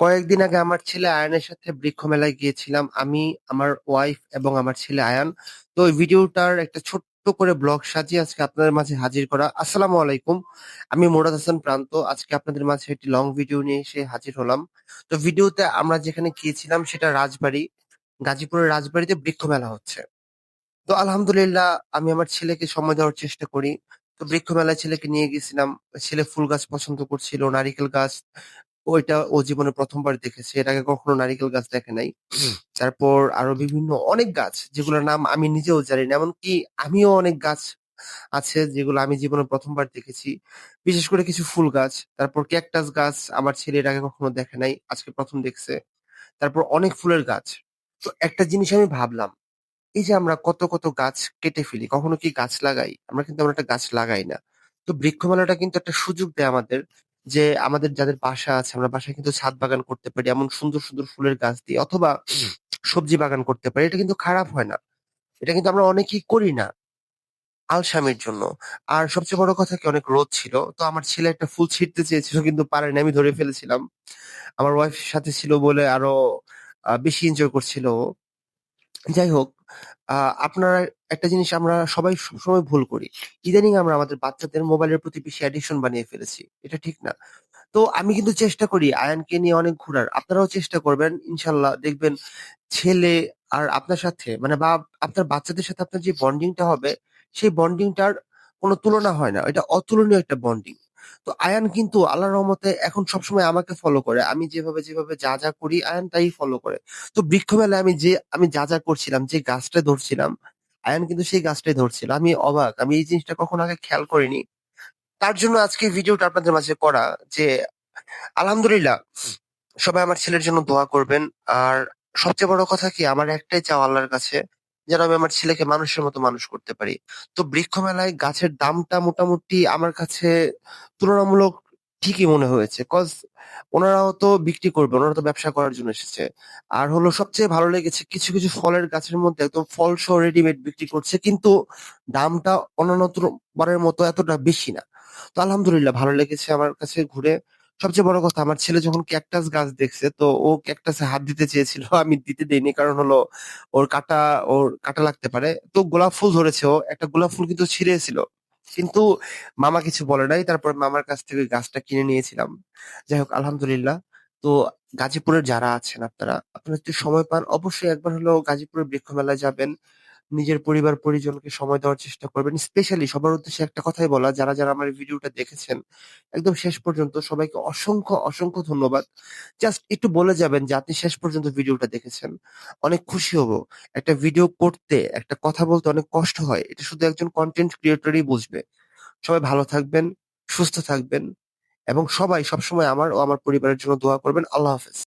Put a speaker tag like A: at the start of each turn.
A: কয়েকদিন আগে আমার ছেলে আয়ানের সাথে বৃক্ষ মেলায় গিয়েছিলাম। আমি, আমার ওয়াইফ এবং আমার ছেলে আয়ান। তো ওই ভিডিওটার একটা ছোট্ট করে ব্লগ সাজিয়ে আজকে আপনাদের মাঝে হাজির করা। আসসালামু আলাইকুম। আমি মুরাদ হাসান প্রান্ত। আজকে আপনাদের মাঝে একটি লং ভিডিও নিয়ে এসে হাজির হলাম। তো ভিডিওতে আমরা যেখানে গিয়েছিলাম সেটা রাজবাড়ি গাজীপুরের রাজবাড়িতে বৃক্ষ মেলা হচ্ছে। তো আলহামদুলিল্লাহ আমি আমার ছেলেকে সময় দেওয়ার চেষ্টা করি। তো বৃক্ষ মেলায় ছেলেকে নিয়ে গেছিলাম। ছেলে ফুল গাছ পছন্দ করছিল, নারিকেল গাছ। ওইটা ও জীবনে প্রথমবার দেখেছে। এর আগে কখনো নারিকেল গাছ দেখে নাই। তারপর আরও বিভিন্ন অনেক গাছ যেগুলোর নাম আমি নিজেও জানি না। এমনকি আমিও অনেক গাছ আছে যেগুলো আমি জীবনে প্রথমবার দেখেছি। বিশেষ করে কিছু ফুল গাছ, তারপর ক্যাকটাস গাছ আমার ছেলে এর আগে কখনো দেখে নাই। আজকে প্রথম দেখছে। তারপর অনেক ফুলের গাছ। তো একটা জিনিস আমি ভাবলাম, এই যে আমরা কত, কত গাছ কেটে ফেলি, কখনো কি গাছ লাগাই? আমরা কিন্তু আমরা একটা গাছ লাগাই না। তো বৃক্ষ মেলাটা কিন্তু একটা সুযোগ দেয় আমাদের যে আমাদের যাদের বাসা আছে আমরা বাসায় কিন্তু ছাদ বাগান করতে পারি এমন সুন্দর, সুন্দর ফুলের গাছ দিয়ে অথবা সবজি বাগান করতে পারি। এটা কিন্তু খারাপ হয় না। এটা কিন্তু আমরা অনেকেই করি না। আলসামির জন্য। আর সবচেয়ে বড় কথা কি অনেক রোদ ছিল। তো আমার ছেলে একটা ফুল ছিঁড়তে চেয়েছিল কিন্তু পারেনি। আমি ধরে ফেলেছিলাম। আমার ওয়াইফ সাথে ছিল বলে আরও বেশি এনজয় করছিল। যাই হোক, আ আপনারা একটা জিনিস আমরা সবাই সবসময় ভুল করি। ইদানিং আমরা আমাদের বাচ্চাদের মোবাইলের প্রতি বেশি অ্যাডিকশন বানিয়ে ফেলেছি। এটা ঠিক না। তো আমি কিন্তু চেষ্টা করি আয়ানকে নিয়ে অনেক ঘুরার। আপনারাও চেষ্টা করবেন। ইনশাল্লাহ দেখবেন ছেলে আর আপনার সাথে মানে বা আপনার বাচ্চাদের সাথে আপনার যে বন্ডিংটা হবে, সেই বন্ডিংটার কোন তুলনা হয় না। এটা অতুলনীয় একটা বন্ডিং। তো আয়ান কিন্তু আল্লাহর রহমতে এখন সবসময় আমাকে ফলো করে। আমি যেভাবে, যেভাবে যা, যা করি আয়ান তাই ফলো করে। তো বৃক্ষ মেলায় আমি যে আমি যা, যা করছিলাম, যে গাছটা ধরছিলাম, আয়ান কিন্তু সেই গাছটাই ধরছিল। আমি অবাক। আমি এই জিনিসটা কখনো আগে খেয়াল করিনি। তার জন্য আজকে ভিডিওটা আপনাদের মাঝে করা যে আলহামদুলিল্লাহ সবাই আমার ছেলের জন্য দোয়া করবেন। আর সবচেয়ে বড় কথা কি আমার একটাই চাওয়া আল্লাহর কাছে যেন আমি আমার ছেলেকে মানুষের মতো মানুষ করতে পারি। তো বৃক্ষ মেলায় গাছের দামটা মোটামুটি আমার কাছে তুলনামূলক ঠিকই মনে হয়েছে। কজ ওনারাও তো বিক্রি করবে। ওনারা তো ব্যবসা করার জন্য এসেছে। আর হলো সবচেয়ে ভালো লেগেছে কিছু, কিছু ফলের গাছের মধ্যে একদম ফল সহ রেডিমেড বিক্রি করছে। কিন্তু দামটা অন্যান্য বারের মতো এতটা বেশি না। তো আলহামদুলিল্লাহ ভালো লেগেছে আমার কাছে ঘুরে। সবচেয়ে বড় কথা আমার ছেলে যখন ক্যাকটাস গাছ দেখছে তো ও ক্যাকটাসে হাত দিতে চেয়েছিল। আমি দিতে দেইনি। কারণ হলো ওর কাঁটা ওর কাঁটা লাগতে পারে। তো গোলাপ ফুল ধরেছে ও। একটা গোলাপ ফুল কিন্তু ছিঁড়েছিল। কিন্তু মামা কিছু বলে নাই। তারপর মামার কাছ থেকে গাছটা কিনে নিয়েছিলাম। যাই হোক আলহামদুলিল্লাহ। তো গাজীপুরের যারা আছেন আপনারা, আপনারা যদি সময় পান অবশ্যই একবার হলো গাজীপুরের বৃক্ষ মেলায় যাবেন। নিজের পরিবার পরিজনকে সময় দেওয়ার চেষ্টা করবেন। স্পেশালি সবার উদ্দেশ্যে একটা কথাই বলা যারা, যারা আমার ভিডিওটা দেখেছেন একদম শেষ পর্যন্ত সবাইকে অসংখ্য, অসংখ্য ধন্যবাদ। জাস্ট একটু বলে যাবেন যে আপনি শেষ পর্যন্ত ভিডিওটা দেখেছেন। অনেক খুশি হব। একটা ভিডিও করতে, একটা কথা বলতে অনেক কষ্ট হয়। এটা শুধু একজন কনটেন্ট ক্রিয়েটরই বুঝবে। সবাই ভালো থাকবেন, সুস্থ থাকবেন এবং সবাই সবসময় আমার ও আমার পরিবারের জন্য দোয়া করবেন। আল্লাহ হাফেজ।